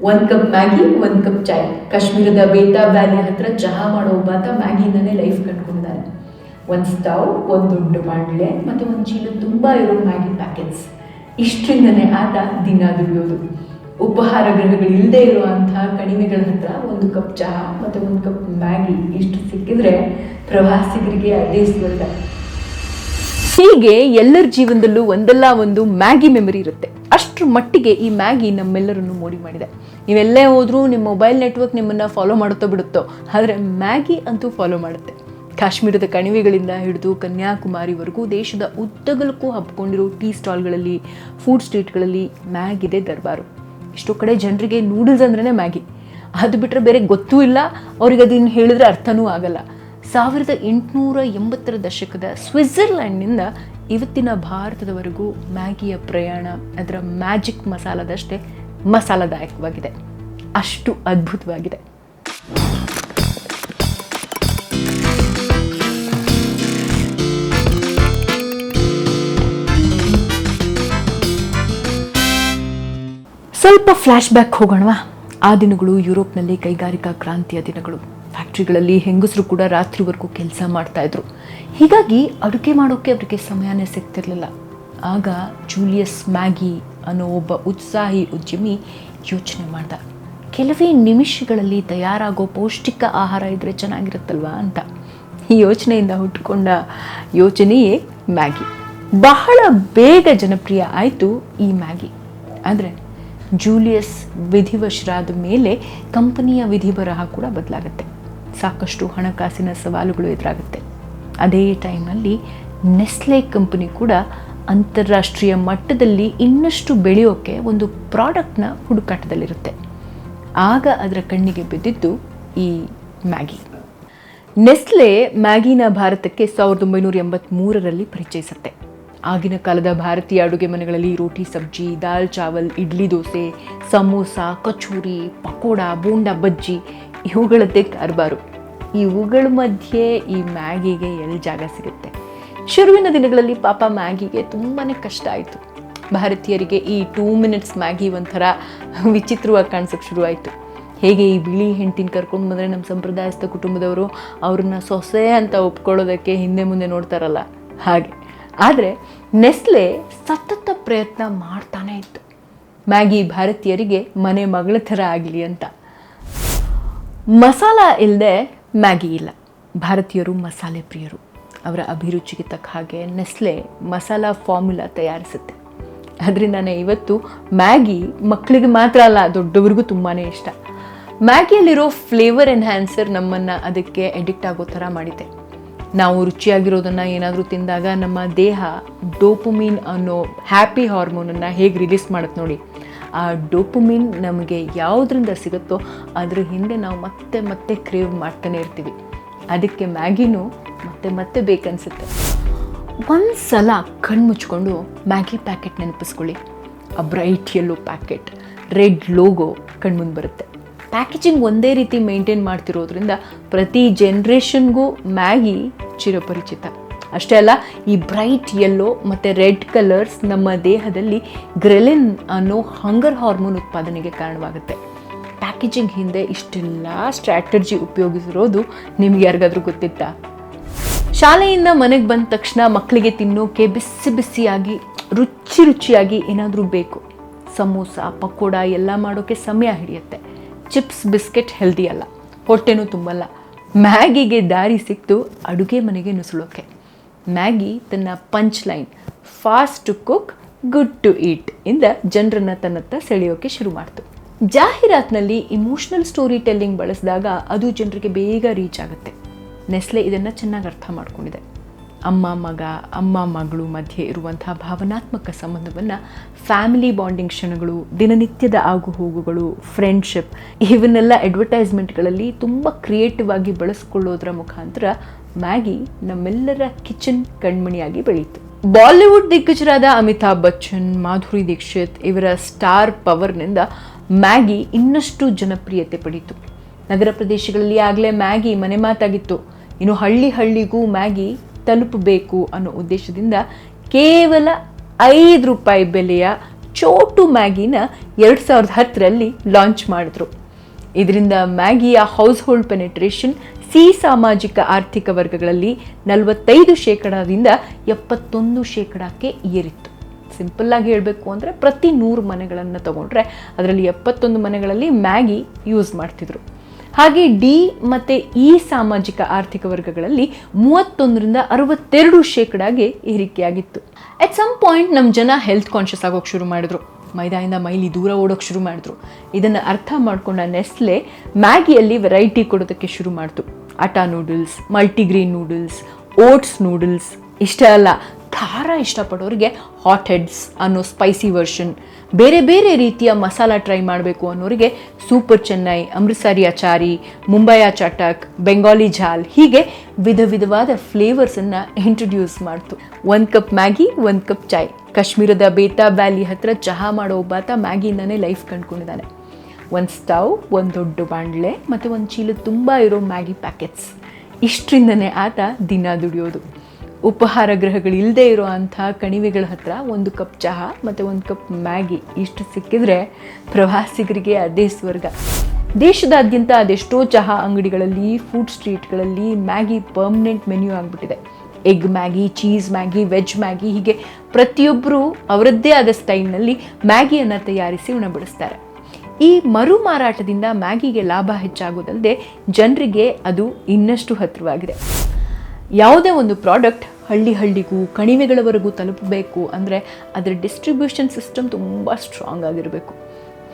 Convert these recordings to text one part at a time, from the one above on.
ಒಂದು cup Maggi ಒಂದು cup chai ಕಾಶ್ಮೀರದ ಬೇತಾ ವ್ಯಾಲಿ ಹತ್ರ ಚಹಾ ಮಾಡೋ ಒಬ್ಬಾತ ಮ್ಯಾಗಿಯಿಂದಲೇ ಲೈಫ್ ಕಟ್ಕೊಂಡಿದ್ದಾನೆ. ಒಂದು ಸ್ಟವ್ ಒಂದು ದೊಡ್ಡ ಬಾಣಲೆ ಮತ್ತು ಒಂದು ಚೀಲ ತುಂಬ ಇರೋ ಮ್ಯಾಗಿ ಪ್ಯಾಕೆಟ್ಸ್ ಇಷ್ಟರಿಂದನೇ ಆತ ದಿನ ದುಡಿಯೋದು. ಉಪಹಾರ ಗ್ರಹಗಳು ಇಲ್ಲದೆ ಇರುವಂತಹ ಕಣಿವೆಗಳ ಹತ್ರ ಒಂದು ಕಪ್ ಚಹಾ ಮತ್ತು ಒಂದು ಕಪ್ ಮ್ಯಾಗಿ ಇಷ್ಟು ಸಿಕ್ಕಿದ್ರೆ ಪ್ರವಾಸಿಗರಿಗೆ ಅದೇ ಸ್ವರ್ಗ ಹೀಗೆ ಎಲ್ಲರ ಜೀವನದಲ್ಲೂ ಒಂದಲ್ಲ ಒಂದು ಮ್ಯಾಗಿ ಮೆಮರಿ ಇರುತ್ತೆ. ಅಷ್ಟರ ಮಟ್ಟಿಗೆ ಈ ಮ್ಯಾಗಿ ನಮ್ಮೆಲ್ಲರನ್ನು ಮೋಡಿ ಮಾಡಿದೆ. ನೀವೆಲ್ಲೇ ಹೋದರೂ ನಿಮ್ಮ ಮೊಬೈಲ್ ನೆಟ್ವರ್ಕ್ ನಿಮ್ಮನ್ನು ಫಾಲೋ ಮಾಡುತ್ತೋ ಬಿಡುತ್ತೋ, ಆದರೆ ಮ್ಯಾಗಿ ಅಂತೂ ಫಾಲೋ ಮಾಡುತ್ತೆ. ಕಾಶ್ಮೀರದ ಕಣಿವೆಗಳಿಂದ ಹಿಡಿದು ಕನ್ಯಾಕುಮಾರಿವರೆಗೂ ದೇಶದ ಉದ್ದಗಲಕ್ಕೂ ಹಬ್ಕೊಂಡಿರೋ ಟೀ ಸ್ಟಾಲ್ಗಳಲ್ಲಿ, ಫುಡ್ ಸ್ಟ್ರೀಟ್ಗಳಲ್ಲಿ ಮ್ಯಾಗಿದೆ ದರ್ಬಾರು. ಎಷ್ಟೋ ಕಡೆ ಜನರಿಗೆ ನೂಡಲ್ಸ್ ಅಂದ್ರೇ ಮ್ಯಾಗಿ. ಅದು ಬಿಟ್ಟರೆ ಬೇರೆ ಗೊತ್ತೂ ಇಲ್ಲ, ಅವ್ರಿಗೆ ಅದನ್ನು ಹೇಳಿದ್ರೆ ಅರ್ಥನೂ ಆಗಲ್ಲ. ಸಾವಿರದ ಎಂಟುನೂರ ಎಂಬತ್ತರ ದಶಕದ ಸ್ವಿಟ್ಜರ್ಲ್ಯಾಂಡ್ನಿಂದ ಇವತ್ತಿನ ಭಾರತದವರೆಗೂ ಮ್ಯಾಗಿಯ ಪ್ರಯಾಣ ಅದರ ಮ್ಯಾಜಿಕ್ ಮಸಾಲದಷ್ಟೇ ಮಸಾಲದಾಯಕವಾಗಿದೆ. ಅಷ್ಟು ಅದ್ಭುತವಾಗಿದೆ. ಸ್ವಲ್ಪ ಫ್ಲ್ಯಾಶ್ ಬ್ಯಾಕ್ ಹೋಗೋಣವಾ? ಆ ದಿನಗಳು ಯುರೋಪ್ನಲ್ಲಿ ಕೈಗಾರಿಕಾ ಕ್ರಾಂತಿಯ ದಿನಗಳು. ಫ್ಯಾಕ್ಟ್ರಿಗಳಲ್ಲಿ ಹೆಂಗಸರು ಕೂಡ ರಾತ್ರಿವರೆಗೂ ಕೆಲಸ ಮಾಡ್ತಾಯಿದ್ರು ಹೀಗಾಗಿ ಅಡುಗೆ ಮಾಡೋಕ್ಕೆ ಅವರಿಗೆ ಸಮಯನೇ ಸಿಗ್ತಿರಲಿಲ್ಲ. ಆಗ ಜೂಲಿಯಸ್ ಮ್ಯಾಗಿ ಅನ್ನೋ ಒಬ್ಬ ಉತ್ಸಾಹಿ ಉದ್ಯಮಿ ಯೋಚನೆ ಮಾಡ್ದ. ಕೆಲವೇ ನಿಮಿಷಗಳಲ್ಲಿ ತಯಾರಾಗೋ ಪೌಷ್ಟಿಕ ಆಹಾರ ಇದ್ರೆ ಚೆನ್ನಾಗಿರುತ್ತಲ್ವಾ ಅಂತ. ಈ ಯೋಚನೆಯಿಂದ ಹುಟ್ಟುಕೊಂಡ ಯೋಚನೆಯೇ ಮ್ಯಾಗಿ. ಬಹಳ ಬೇಗ ಜನಪ್ರಿಯ ಆಯಿತು ಈ ಮ್ಯಾಗಿ. ಆದರೆ ಜೂಲಿಯಸ್ ವಿಧಿವಶರಾದ ಮೇಲೆ ಕಂಪನಿಯ ವಿಧಿ ಬರಹ ಕೂಡ ಬದಲಾಗುತ್ತೆ. ಸಾಕಷ್ಟು ಹಣಕಾಸಿನ ಸವಾಲುಗಳು ಎದುರಾಗುತ್ತೆ. ಅದೇ ಟೈಮಲ್ಲಿ ನೆಸ್ಲೆ ಕಂಪನಿ ಕೂಡ ಅಂತಾರಾಷ್ಟ್ರೀಯ ಮಟ್ಟದಲ್ಲಿ ಇನ್ನಷ್ಟು ಬೆಳೆಯೋಕ್ಕೆ ಒಂದು ಪ್ರಾಡಕ್ಟ್ನ ಹುಡುಕಾಟದಲ್ಲಿರುತ್ತೆ. ಆಗ ಅದರ ಕಣ್ಣಿಗೆ ಬಿದ್ದಿದ್ದು ಈ ಮ್ಯಾಗಿ. ನೆಸ್ಲೆ ಮ್ಯಾಗಿನ ಭಾರತಕ್ಕೆ ಸಾವಿರದ ಒಂಬೈನೂರ ಎಂಬತ್ತ್ಮೂರರಲ್ಲಿ ಪರಿಚಯಿಸುತ್ತೆ. ಆಗಿನ ಕಾಲದ ಭಾರತೀಯ ಅಡುಗೆ ಮನೆಗಳಲ್ಲಿ ರೋಟಿ, ಸಬ್ಜಿ, ದಾಲ್, ಚಾವಲ್, ಇಡ್ಲಿ, ದೋಸೆ, ಸಮೋಸ, ಕಚೋರಿ, ಪಕೋಡ, ಬೋಂಡಾ, ಬಜ್ಜಿ ಇವುಗಳದ್ದೇ ಕಾರ್ಬಾರು ಇವುಗಳ ಮಧ್ಯೆ ಈ ಮ್ಯಾಗಿಗೆ ಎಲ್ಲಿ ಜಾಗ ಸಿಗುತ್ತೆ? ಶುರುವಿನ ದಿನಗಳಲ್ಲಿ ಪಾಪ ಮ್ಯಾಗಿಗೆ ತುಂಬಾ ಕಷ್ಟ ಆಯಿತು. ಭಾರತೀಯರಿಗೆ ಈ ಟೂ ಮಿನಿಟ್ಸ್ ಮ್ಯಾಗಿ ಒಂಥರ ವಿಚಿತ್ರವಾಗಿ ಕಾಣಿಸೋಕ್ಕೆ ಶುರುವಾಯಿತು. ಹೇಗೆ ಈ ಬಿಳಿ ಹೆಂಟಿನ ಕರ್ಕೊಂಡು ಬಂದರೆ ನಮ್ಮ ಸಂಪ್ರದಾಯಸ್ಥ ಕುಟುಂಬದವರು ಅವ್ರನ್ನ ಸೊಸೆ ಅಂತ ಒಪ್ಕೊಳ್ಳೋದಕ್ಕೆ ಹಿಂದೆ ಮುಂದೆ ನೋಡ್ತಾರಲ್ಲ? ಹಾಗೆ. ಆದರೆ ನೆಸ್ಲೆ ಸತತ ಪ್ರಯತ್ನ ಮಾಡ್ತಾನೇ ಇತ್ತು. ಮ್ಯಾಗಿ ಭಾರತೀಯರಿಗೆ ಮನೆ ಮಗಳ ಥರ ಆಗಲಿ ಅಂತ. ಮಸಾಲ ಇಲ್ಲದೆ ಮ್ಯಾಗಿ ಇಲ್ಲ. ಭಾರತೀಯರು, ಮಸಾಲೆ ಪ್ರಿಯರು. ಅವರ ಅಭಿರುಚಿಗೆ ತಕ್ಕ ಹಾಗೆ ನೆಸ್ಲೆ ಮಸಾಲ ಫಾರ್ಮುಲಾ ತಯಾರಿಸುತ್ತೆ. ಅದರಿಂದನೇ ಇವತ್ತು ಮ್ಯಾಗಿ ಮಕ್ಕಳಿಗೆ ಮಾತ್ರ ಅಲ್ಲ, ದೊಡ್ಡವ್ರಿಗೂ ತುಂಬಾ ಇಷ್ಟ. ಮ್ಯಾಗಿಯಲ್ಲಿರೋ ಫ್ಲೇವರ್ ಎನ್ಹ್ಯಾನ್ಸರ್ ನಮ್ಮನ್ನು ಅದಕ್ಕೆ ಎಡಿಕ್ಟ್ ಆಗೋ ಥರ ಮಾಡಿದೆ. ನಾವು ರುಚಿಯಾಗಿರೋದನ್ನು ಏನಾದರೂ ತಿಂದಾಗ ನಮ್ಮ ದೇಹ ಡೋಪುಮೀನ್ ಅನ್ನೋ ಹ್ಯಾಪಿ ಹಾರ್ಮೋನನ್ನು ಹೇಗೆ ರಿಲೀಸ್ ಮಾಡುತ್ತೆ ನೋಡಿ. ಆ ಡೋಪಮಿನ್ ನಮಗೆ ಯಾವುದರಿಂದ ಸಿಗುತ್ತೋ ಅದ್ರ ಹಿಂದೆ ನಾವು ಮತ್ತೆ ಮತ್ತೆ ಕ್ರೇವ್ ಮಾಡ್ತಾನೆ ಇರ್ತೀವಿ. ಅದಕ್ಕೆ ಮ್ಯಾಗಿನೂ ಮತ್ತೆ ಮತ್ತೆ ಬೇಕನ್ಸುತ್ತೆ. ಒಂದು ಸಲ ಕಣ್ಣು ಮುಚ್ಕೊಂಡು ಮ್ಯಾಗಿ ಪ್ಯಾಕೆಟ್ ನೆನಪಿಸ್ಕೊಳ್ಳಿ. ಆ bright yellow packet, red logo ಕಣ್ಮುಂದೆ ಬರುತ್ತೆ. ಪ್ಯಾಕೇಜಿಂಗ್ ಒಂದೇ ರೀತಿ ಮೇಂಟೈನ್ ಮಾಡ್ತಿರೋದ್ರಿಂದ ಪ್ರತಿ ಜನ್ರೇಷನ್ಗೂ ಮ್ಯಾಗಿ ಚಿರಪರಿಚಿತ. ಅಷ್ಟೇ ಅಲ್ಲ, ಈ ಬ್ರೈಟ್ ಯೆಲ್ಲೋ ಮತ್ತು ರೆಡ್ ಕಲರ್ಸ್ ನಮ್ಮ ದೇಹದಲ್ಲಿ ಗ್ರೆಲಿನ್ ಅನ್ನೋ ಹಂಗರ್ ಹಾರ್ಮೋನ್ ಉತ್ಪಾದನೆಗೆ ಕಾರಣವಾಗುತ್ತೆ. ಪ್ಯಾಕೇಜಿಂಗ್ ಹಿಂದೆ ಇಷ್ಟೆಲ್ಲ ಸ್ಟ್ರಾಟರ್ಜಿ ಉಪಯೋಗಿಸಿರೋದು ನಿಮ್ಗೆ ಯಾರಿಗಾದ್ರೂ ಗೊತ್ತಿತ್ತಾ? ಶಾಲೆಯಿಂದ ಮನೆಗೆ ಬಂದ ತಕ್ಷಣ ಮಕ್ಕಳಿಗೆ ತಿನ್ನೋಕೆ ಬಿಸಿ ಬಿಸಿಯಾಗಿ, ರುಚಿ ರುಚಿಯಾಗಿ ಏನಾದರೂ ಬೇಕು. ಸಮೋಸ, ಪಕೋಡ ಎಲ್ಲ ಮಾಡೋಕ್ಕೆ ಸಮಯ ಹಿಡಿಯುತ್ತೆ. ಚಿಪ್ಸ್ ಬಿಸ್ಕೆಟ್ ಹೆಲ್ದಿ ಅಲ್ಲ. ಹೊಟ್ಟೆನೂ ತುಂಬಲ್ಲ. ಮ್ಯಾಗಿಗೆ ದಾರಿ ಸಿಕ್ತು ಅಡುಗೆ ಮನೆಗೆ ನುಸುಳೋಕೆ. ಮ್ಯಾಗಿ ತನ್ನ punch line fast to cook good to eat ಇಂದ ಜನರನ್ನ ತನ್ನತ್ತ ಸೆಳೆಯೋಕೆ ಶುರು ಮಾಡ್ತು. ಜಾಹೀರಾತ್ನಲ್ಲಿ ಇಮೋಷ್ನಲ್ ಸ್ಟೋರಿ ಟೆಲ್ಲಿಂಗ್ ಬಳಸಿದಾಗ ಅದು ಜನರಿಗೆ ಬೇಗ ರೀಚ್ ಆಗುತ್ತೆ. ನೆಸ್ಲೆ ಇದನ್ನು ಚೆನ್ನಾಗಿ ಅರ್ಥ ಮಾಡ್ಕೊಂಡಿದೆ. ಅಮ್ಮ, ಮಗ, ಅಮ್ಮ, ಮಗಳು ಮಧ್ಯೆ ಇರುವಂತಹ ಭಾವನಾತ್ಮಕ ಸಂಬಂಧವನ್ನು ಫ್ಯಾಮಿಲಿ ಬಾಂಡಿಂಗ್ ಕ್ಷಣಗಳು, ದಿನನಿತ್ಯದ ಆಗು ಹೋಗುಗಳು ಫ್ರೆಂಡ್ಶಿಪ್ ಇವನ್ನೆಲ್ಲ ಅಡ್ವರ್ಟೈಸ್ಮೆಂಟ್ಗಳಲ್ಲಿ ತುಂಬ ಕ್ರಿಯೇಟಿವ್ ಆಗಿ ಬಳಸ್ಕೊಳ್ಳೋದ್ರ ಮುಖಾಂತರ ಮ್ಯಾಗಿ ನಮ್ಮೆಲ್ಲರ ಕಿಚನ್ ಕಣ್ಮಣಿಯಾಗಿ ಬೆಳೀತು. ಬಾಲಿವುಡ್ ದಿಗ್ಗಜರಾದ ಅಮಿತಾಬ್ ಬಚ್ಚನ್, ಮಾಧುರಿ ದೀಕ್ಷಿತ್ ಇವರ ಸ್ಟಾರ್ ಪವರ್ನಿಂದ ಮ್ಯಾಗಿ ಇನ್ನಷ್ಟು ಜನಪ್ರಿಯತೆ ಪಡೀತು. ನಗರ ಪ್ರದೇಶಗಳಲ್ಲಿ ಆಗಲೇ ಮ್ಯಾಗಿ ಮನೆ ಮಾತಾಗಿತ್ತು. ಇನ್ನು ಹಳ್ಳಿ ಹಳ್ಳಿಗೂ ಮ್ಯಾಗಿ ತಲುಪಬೇಕು ಅನ್ನೋ ಉದ್ದೇಶದಿಂದ ಕೇವಲ ಐದು ರೂಪಾಯಿ ಬೆಲೆಯ ಚೋಟು ಮ್ಯಾಗಿನ ಎರಡು ಸಾವಿರದ ಹತ್ತರಲ್ಲಿ ಲಾಂಚ್ ಮಾಡಿದ್ರು. ಇದರಿಂದ ಮ್ಯಾಗಿಯ ಹೌಸ್ ಹೋಲ್ಡ್ ಪೆನೆಟ್ರೇಷನ್ ಸಿ ಸಾಮಾಜಿಕ ಆರ್ಥಿಕ ವರ್ಗಗಳಲ್ಲಿ ನಲವತ್ತೈದು ಶೇಕಡದಿಂದ ಎಪ್ಪತ್ತೊಂದು ಶೇಕಡಕ್ಕೆ ಏರಿತ್ತು. ಸಿಂಪಲ್ ಆಗಿ ಹೇಳಬೇಕು ಅಂದರೆ ಪ್ರತಿ ನೂರು ಮನೆಗಳನ್ನು ತಗೊಂಡ್ರೆ ಅದರಲ್ಲಿ ಎಪ್ಪತ್ತೊಂದು ಮನೆಗಳಲ್ಲಿ ಮ್ಯಾಗಿ ಯೂಸ್ ಮಾಡ್ತಿದ್ರು. ಹಾಗೆ ಡಿ ಮತ್ತು ಇ ಸಾಮಾಜಿಕ ಆರ್ಥಿಕ ವರ್ಗಗಳಲ್ಲಿ ಮೂವತ್ತೊಂದರಿಂದ ಅರವತ್ತೆರಡು ಶೇಕಡಾಗೆ ಏರಿಕೆಯಾಗಿತ್ತು. ಅಟ್ ಸಮ್ ಪಾಯಿಂಟ್ ನಮ್ಮ ಜನ ಹೆಲ್ತ್ ಕಾನ್ಷಿಯಸ್ ಆಗೋಕೆ ಶುರು ಮಾಡಿದ್ರು. ಮೈದಾಯಿಂದ ಮೈಲಿ ದೂರ ಓಡೋಕೆ ಶುರು ಮಾಡಿದ್ರು. ಇದನ್ನು ಅರ್ಥ ಮಾಡ್ಕೊಂಡ ನೆಸ್ಲೆ ಮ್ಯಾಗಿಯಲ್ಲಿ ವೆರೈಟಿ ಕೊಡೋದಕ್ಕೆ ಶುರು ಮಾಡ್ತು. Atta noodles, multigrain noodles, oats noodles, ಇಷ್ಟೇ ಅಲ್ಲ ಖಾರ ಇಷ್ಟಪಡೋರಿಗೆ ಹಾಟ್ ಹೆಡ್ಸ್ ಅನ್ನೋ ಸ್ಪೈಸಿ ವರ್ಷನ್ ಬೇರೆ ಬೇರೆ ರೀತಿಯ ಮಸಾಲ ಟ್ರೈ ಮಾಡಬೇಕು ಅನ್ನೋರಿಗೆ ಸೂಪರ್ ಚೆನ್ನೈ ಅಮೃತಸರಿ ಅಚಾರಿ ಮುಂಬೈ ಚಟಕ್ ಬೆಂಗಾಲಿ ಝಾಲ್ ಹೀಗೆ ವಿಧ ವಿಧವಾದ ಫ್ಲೇವರ್ಸನ್ನು ಇಂಟ್ರೊಡ್ಯೂಸ್ ಮಾಡ್ತು. ಒಂದು ಕಪ್ ಮ್ಯಾಗಿ ಒಂದು ಕಪ್ ಚಾಯ್ ಕಾಶ್ಮೀರದ ಬೇತಾ ವ್ಯಾಲಿ ಹತ್ರ ಚಹಾ ಮಾಡೋ ಒಬ್ಬಾತ ಮ್ಯಾಗಿಯಿಂದನೇ ಲೈಫ್ ಕಂಡ್ಕೊಂಡಿದ್ದಾನೆ. ಒಂದು ಸ್ಟವ್ ಒಂದು ದೊಡ್ಡ ಬಾಂಡ್ಲೆ ಮತ್ತು ಒಂದು ಚೀಲ ತುಂಬ ಇರೋ ಮ್ಯಾಗಿ ಪ್ಯಾಕೆಟ್ಸ್ ಇಷ್ಟರಿಂದನೇ ಆತ ದಿನ ದುಡಿಯೋದು. ಉಪಹಾರ ಗೃಹಗಳಿಲ್ಲದೆ ಇರೋ ಅಂಥ ಕಣಿವೆಗಳ ಹತ್ರ ಒಂದು ಕಪ್ ಚಹಾ ಮತ್ತು ಒಂದು ಕಪ್ ಮ್ಯಾಗಿ ಇಷ್ಟು ಸಿಕ್ಕಿದ್ರೆ ಪ್ರವಾಸಿಗರಿಗೆ ಅದೇ ಸ್ವರ್ಗ. ದೇಶದಾದ್ಯಂತ ಅದೆಷ್ಟೋ ಚಹಾ ಅಂಗಡಿಗಳಲ್ಲಿ ಫುಡ್ ಸ್ಟ್ರೀಟ್ಗಳಲ್ಲಿ ಮ್ಯಾಗಿ ಪರ್ಮನೆಂಟ್ ಮೆನ್ಯೂ ಆಗಿಬಿಟ್ಟಿದೆ. Egg Maggi cheese Maggi veg Maggi ಹೀಗೆ ಪ್ರತಿಯೊಬ್ಬರು ಅವರದ್ದೇ ಆದ ಸ್ಟೈಲ್ನಲ್ಲಿ ಮ್ಯಾಗಿಯನ್ನು ತಯಾರಿಸಿ ಉಣಬಡಿಸ್ತಾರೆ. ಈ ಮರು ಮಾರಾಟದಿಂದ ಮ್ಯಾಗಿಗೆ ಲಾಭ ಹೆಚ್ಚಾಗೋದಲ್ಲದೆ ಜನರಿಗೆ ಅದು ಇನ್ನಷ್ಟು ಹತ್ತಿರವಾಗಿದೆ ಯಾವುದೇ ಒಂದು ಪ್ರಾಡಕ್ಟ್ ಹಳ್ಳಿ ಹಳ್ಳಿಗೂ, ಕಣಿವೆಗಳವರೆಗೂ ತಲುಪಬೇಕು ಅಂದರೆ ಅದರ ಡಿಸ್ಟ್ರಿಬ್ಯೂಷನ್ ಸಿಸ್ಟಮ್ ತುಂಬ ಸ್ಟ್ರಾಂಗ್ ಆಗಿರಬೇಕು.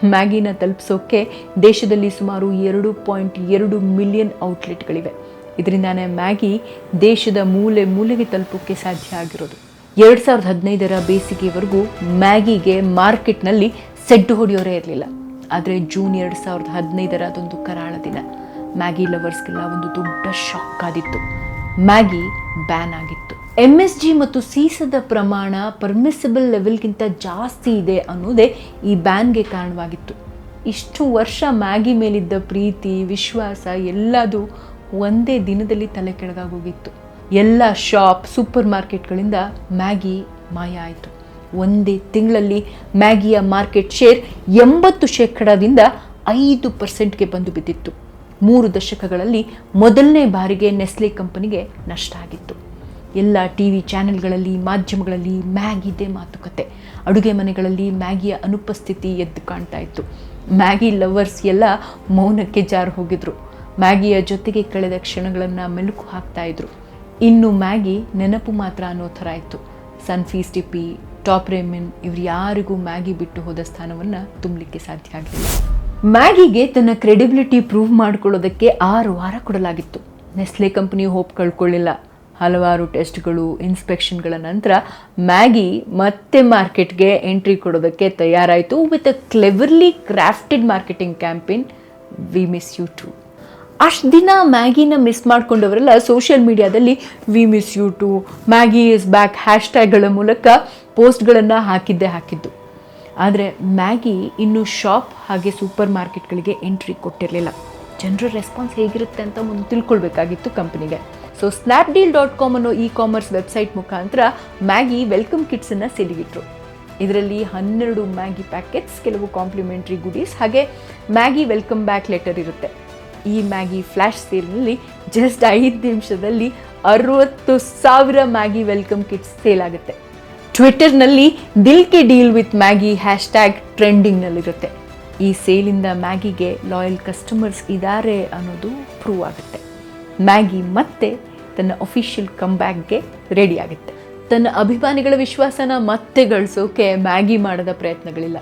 ಮ್ಯಾಗಿನ ತಲುಪಿಸೋಕ್ಕೆ ದೇಶದಲ್ಲಿ ಸುಮಾರು ಎರಡು ಪಾಯಿಂಟ್ ಎರಡು ಮಿಲಿಯನ್ ಔಟ್ಲೆಟ್ಗಳಿವೆ. ಇದರಿಂದಾನೇ ಮ್ಯಾಗಿ ದೇಶದ ಮೂಲೆ ಮೂಲೆಗೆ ತಲುಪೋಕ್ಕೆ ಸಾಧ್ಯ ಆಗಿರೋದು. ಎರಡು ಸಾವಿರದ ಹದಿನೈದರ ಬೇಸಿಗೆವರೆಗೂ ಮ್ಯಾಗಿಗೆ ಮಾರ್ಕೆಟ್ನಲ್ಲಿ ಸೆಡ್ಡು ಹೊಡೆಯೋರೇ ಇರಲಿಲ್ಲ. ಆದರೆ ಜೂನ್ ಎರಡು ಸಾವಿರದ ಹದಿನೈದರ ಅದೊಂದು ಕರಾಳ ದಿನ. ಮ್ಯಾಗಿ ಲವರ್ಸ್ಗೆಲ್ಲ ಒಂದು ದೊಡ್ಡ ಶಾಕ್ ಆದಿತ್ತು ಮ್ಯಾಗಿ ಬ್ಯಾನ್ ಆಗಿತ್ತು. ಎಂ ಎಸ್ ಜಿ ಮತ್ತು ಸೀಸದ ಪ್ರಮಾಣ ಪರ್ಮಿಸಿಬಲ್ ಲೆವೆಲ್ಗಿಂತ ಜಾಸ್ತಿ ಇದೆ ಅನ್ನೋದೇ ಈ ಬ್ಯಾನ್ಗೆ ಕಾರಣವಾಗಿತ್ತು. ಇಷ್ಟು ವರ್ಷ ಮ್ಯಾಗಿ ಮೇಲಿದ್ದ ಪ್ರೀತಿ, ವಿಶ್ವಾಸ ಎಲ್ಲದು ಒಂದೇ ದಿನದಲ್ಲಿ ತಲೆ ಕೆಳಗಾಗೋಗಿತ್ತು ಎಲ್ಲ ಶಾಪ್ ಸೂಪರ್ ಮಾರ್ಕೆಟ್ಗಳಿಂದ ಮ್ಯಾಗಿ ಮಾಯ ಆಯಿತು. ಒಂದೇ ತಿಂಗಳಲ್ಲಿ ಮ್ಯಾಗಿಯ ಮಾರ್ಕೆಟ್ ಶೇರ್ ಎಂಬತ್ತು ಶೇಕಡದಿಂದ ಐದು ಪರ್ಸೆಂಟ್ಗೆ ಬಂದು ಬಿದ್ದಿತ್ತು. ಮೂರು ದಶಕಗಳಲ್ಲಿ ಮೊದಲನೇ ಬಾರಿಗೆ ನೆಸ್ಲೆ ಕಂಪನಿಗೆ ನಷ್ಟ ಆಗಿತ್ತು. ಎಲ್ಲ ಟಿ ವಿ ಚಾನೆಲ್ಗಳಲ್ಲಿ, ಮಾಧ್ಯಮಗಳಲ್ಲಿ ಮ್ಯಾಗಿದೆ ಮಾತುಕತೆ. ಅಡುಗೆ ಮನೆಗಳಲ್ಲಿ ಮ್ಯಾಗಿಯ ಅನುಪಸ್ಥಿತಿ ಎದ್ದು ಕಾಣ್ತಾ ಇತ್ತು. ಮ್ಯಾಗಿ ಲವರ್ಸ್ ಎಲ್ಲ ಮೌನಕ್ಕೆ ಜಾರು ಹೋಗಿದ್ರು. ಮ್ಯಾಗಿಯ ಜೊತೆಗೆ ಕಳೆದ ಕ್ಷಣಗಳನ್ನು ಮೆಲುಕು ಹಾಕ್ತಾ ಇದ್ರು. ಇನ್ನು ಮ್ಯಾಗಿ ನೆನಪು ಮಾತ್ರ ಅನ್ನೋ ಥರ ಇತ್ತು. ಸನ್ಫೀಸ್ ಟಿಪಿ ಟಾಪ್ ರೇಮಿನ್ ಇವ್ರು ಯಾರಿಗೂ ಮ್ಯಾಗಿ ಬಿಟ್ಟು ಹೋದ ಸ್ಥಾನವನ್ನು ತುಂಬಲಿಕ್ಕೆ ಸಾಧ್ಯ ಆಗಲಿಲ್ಲ. ಮ್ಯಾಗಿಗೆ ತನ್ನ ಕ್ರೆಡಿಬಿಲಿಟಿ ಪ್ರೂವ್ ಮಾಡಿಕೊಳ್ಳೋದಕ್ಕೆ ಆರು ವಾರ ಕೊಡಲಾಗಿತ್ತು. ನೆಸ್ಲೆ ಕಂಪನಿ ಹೋಪ್ ಕಳ್ಕೊಳ್ಳಿಲ್ಲ. ಹಲವಾರು ಟೆಸ್ಟ್ಗಳು, ಇನ್ಸ್ಪೆಕ್ಷನ್ಗಳ ನಂತರ ಮ್ಯಾಗಿ ಮತ್ತೆ ಮಾರ್ಕೆಟ್ಗೆ ಎಂಟ್ರಿ ಕೊಡೋದಕ್ಕೆ ತಯಾರಾಯಿತು. With a cleverly crafted marketing campaign we miss you too ಅಷ್ಟು ದಿನ ಮ್ಯಾಗಿನ ಮಿಸ್ ಮಾಡಿಕೊಂಡವರೆಲ್ಲ ಸೋಷಿಯಲ್ ಮೀಡಿಯಾದಲ್ಲಿ we miss you too Maggi is back ಹ್ಯಾಶ್ಟ್ಯಾಗ್ಗಳ ಮೂಲಕ ಪೋಸ್ಟ್ಗಳನ್ನು ಹಾಕಿದ್ದೇ ಹಾಕಿದ್ದು. ಆದರೆ ಮ್ಯಾಗಿ ಇನ್ನು ಶಾಪ್ ಹಾಗೆ ಸೂಪರ್ ಮಾರ್ಕೆಟ್ಗಳಿಗೆ ಎಂಟ್ರಿ ಕೊಟ್ಟಿರಲಿಲ್ಲ. ಜನರ ರೆಸ್ಪಾನ್ಸ್ ಹೇಗಿರುತ್ತೆ ಅಂತ ಮುಂದೆ ತಿಳ್ಕೊಳ್ಬೇಕಾಗಿತ್ತು ಕಂಪ್ನಿಗೆ ಸೊ ಸ್ನ್ಯಾಪ್ಡೀಲ್ ಡಾಟ್ ಕಾಮ್ ಅನ್ನೋ ಇ ಕಾಮರ್ಸ್ ವೆಬ್ಸೈಟ್ ಮುಖಾಂತರ ಮ್ಯಾಗಿ ವೆಲ್ಕಮ್ ಕಿಟ್ಸನ್ನು ಸೆಲಿಗಿಟ್ರು ಇದರಲ್ಲಿ ಹನ್ನೆರಡು ಮ್ಯಾಗಿ ಪ್ಯಾಕೆಟ್ಸ್ ಕೆಲವು ಕಾಂಪ್ಲಿಮೆಂಟ್ರಿ ಗುಡೀಸ್ ಹಾಗೆ ಮ್ಯಾಗಿ ವೆಲ್ಕಮ್ ಬ್ಯಾಕ್ ಲೆಟರ್ ಇರುತ್ತೆ. ಈ ಮ್ಯಾಗಿ ಫ್ಲ್ಯಾಶ್ ಸೇಲ್ನಲ್ಲಿ ಜಸ್ಟ್ ಐದು ನಿಮಿಷದಲ್ಲಿ ಅರವತ್ತು ಸಾವಿರ ಮ್ಯಾಗಿ ವೆಲ್ಕಮ್ ಕಿಟ್ಸ್ ಸೇಲ್ ಆಗುತ್ತೆ. ಟ್ವಿಟರ್ನಲ್ಲಿ dil ke deal with Maggi hashtag ಟ್ರೆಂಡಿಂಗ್ನಲ್ಲಿರುತ್ತೆ. ಈ ಸೇಲಿಂದ ಮ್ಯಾಗಿಗೆ ಲಾಯಲ್ ಕಸ್ಟಮರ್ಸ್ ಇದ್ದಾರೆ ಅನ್ನೋದು ಪ್ರೂವ್ ಆಗುತ್ತೆ. ಮ್ಯಾಗಿ ಮತ್ತೆ ತನ್ನ ಅಫಿಷಿಯಲ್ ಕಮ್ಬ್ಯಾಕ್ಗೆ ರೆಡಿ ಆಗುತ್ತೆ. ತನ್ನ ಅಭಿಮಾನಿಗಳ ವಿಶ್ವಾಸನ ಮತ್ತೆ ಗಳಿಸೋಕೆ ಮ್ಯಾಗಿ ಮಾಡದ ಪ್ರಯತ್ನಗಳಿಲ್ಲ.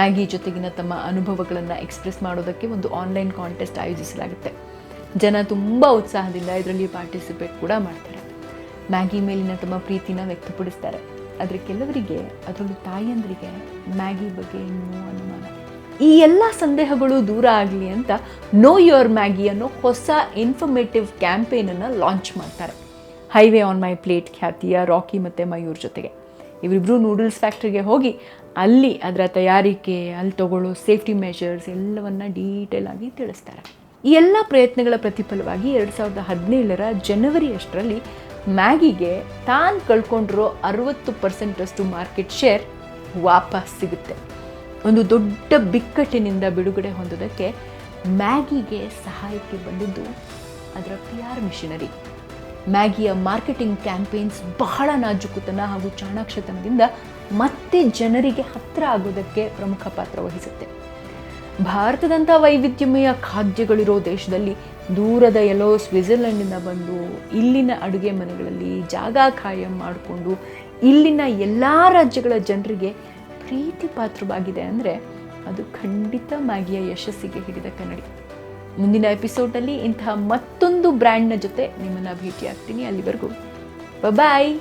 ಮ್ಯಾಗಿ ಜೊತೆಗಿನ ತಮ್ಮ ಅನುಭವಗಳನ್ನು ಎಕ್ಸ್ಪ್ರೆಸ್ ಮಾಡೋದಕ್ಕೆ ಒಂದು ಆನ್ಲೈನ್ ಕಾಂಟೆಸ್ಟ್ ಆಯೋಜಿಸಲಾಗುತ್ತೆ. ಜನ ತುಂಬ ಉತ್ಸಾಹದಿಂದ ಇದರಲ್ಲಿ ಪಾರ್ಟಿಸಿಪೇಟ್ ಕೂಡ ಮಾಡ್ತಾರೆ. ಮ್ಯಾಗಿ ಮೇಲಿನ ತಮ್ಮ ಪ್ರೀತಿನ ವ್ಯಕ್ತಪಡಿಸ್ತಾರೆ. ಆದರೆ ಕೆಲವರಿಗೆ ಅದರಲ್ಲೂ ತಾಯಿಯಂದರಿಗೆ ಮ್ಯಾಗಿ ಬಗ್ಗೆ ಇನ್ನೂ ಅನುಮಾನ. ಈ ಎಲ್ಲ ಸಂದೇಹಗಳು ದೂರ ಆಗಲಿ ಅಂತ ನೋ ಯುವರ್ ಮ್ಯಾಗಿ ಅನ್ನೋ ಹೊಸ ಇನ್ಫಾರ್ಮೇಟಿವ್ ಕ್ಯಾಂಪೇನನ್ನು ಲಾಂಚ್ ಮಾಡ್ತಾರೆ. ಹೈವೇ ಆನ್ ಮೈ ಪ್ಲೇಟ್ ಖ್ಯಾತಿಯ ರಾಕಿ ಮತ್ತು ಮಯೂರ್ ಜೊತೆಗೆ. ಇವರಿಬ್ಬರು ನೂಡಲ್ಸ್ ಫ್ಯಾಕ್ಟ್ರಿಗೆ ಹೋಗಿ ಅಲ್ಲಿ ಅದರ ತಯಾರಿಕೆ, ಅಲ್ಲಿ ತಗೊಳ್ಳೋ ಸೇಫ್ಟಿ ಮೆಷರ್ಸ್ ಎಲ್ಲವನ್ನ ಡೀಟೇಲ್ ಆಗಿ ತಿಳಿಸ್ತಾರೆ. ಈ ಎಲ್ಲ ಪ್ರಯತ್ನಗಳ ಪ್ರತಿಫಲವಾಗಿ ಎರಡು ಸಾವಿರದ ಹದಿನೇಳರ ಜನವರಿ ಅಷ್ಟರಲ್ಲಿ ಮ್ಯಾಗಿಗೆ ತಾನು ಕಳ್ಕೊಂಡಿರೋ ಅರವತ್ತು ಪರ್ಸೆಂಟಷ್ಟು ಮಾರ್ಕೆಟ್ ಶೇರ್ ವಾಪಸ್ ಸಿಗುತ್ತೆ. ಒಂದು ದೊಡ್ಡ ಬಿಕ್ಕಟ್ಟಿನಿಂದ ಬಿಡುಗಡೆ ಹೊಂದೋದಕ್ಕೆ ಮ್ಯಾಗಿಗೆ ಸಹಾಯಕ್ಕೆ ಬಂದಿದ್ದು ಅದರ ಪಿ ಆರ್ ಮಿಷನರಿ. ಮ್ಯಾಗಿಯ ಮಾರ್ಕೆಟಿಂಗ್ ಕ್ಯಾಂಪೇನ್ಸ್ ಬಹಳ ನಾಜುಕುತನ ಹಾಗೂ ಚಾಣಾಕ್ಷತನದಿಂದ ಮತ್ತೆ ಜನರಿಗೆ ಹತ್ತಿರ ಆಗೋದಕ್ಕೆ ಪ್ರಮುಖ ಪಾತ್ರ ವಹಿಸುತ್ತೆ. ಭಾರತದಂಥ ವೈವಿಧ್ಯಮಯ ಖಾದ್ಯಗಳಿರೋ ದೇಶದಲ್ಲಿ ದೂರದ ಎಲ್ಲೋ ಸ್ವಿಟ್ಜರ್ಲೆಂಡಿಂದ ಬಂದು ಇಲ್ಲಿನ ಅಡುಗೆ ಮನೆಗಳಲ್ಲಿ ಜಾಗ ಖಾಯಂ ಮಾಡಿಕೊಂಡು ಇಲ್ಲಿನ ಎಲ್ಲ ರಾಜ್ಯಗಳ ಜನರಿಗೆ ಪ್ರೀತಿ ಪಾತ್ರವಾಗಿದೆ ಅಂದರೆ ಅದು ಖಂಡಿತ ಮ್ಯಾಗಿಯ ಯಶಸ್ಸಿಗೆ ಹಿಡಿದ ಕನ್ನಡಿ. ಮುಂದಿನ ಎಪಿಸೋಡಲ್ಲಿ ಇಂತಹ ಮತ್ತೊಂದು ಬ್ರ್ಯಾಂಡ್ನ ಜೊತೆ ನಿಮ್ಮನ್ನು ಭೇಟಿಯಾಗ್ತೀನಿ. ಅಲ್ಲಿವರೆಗೂ. ಬಾಯ್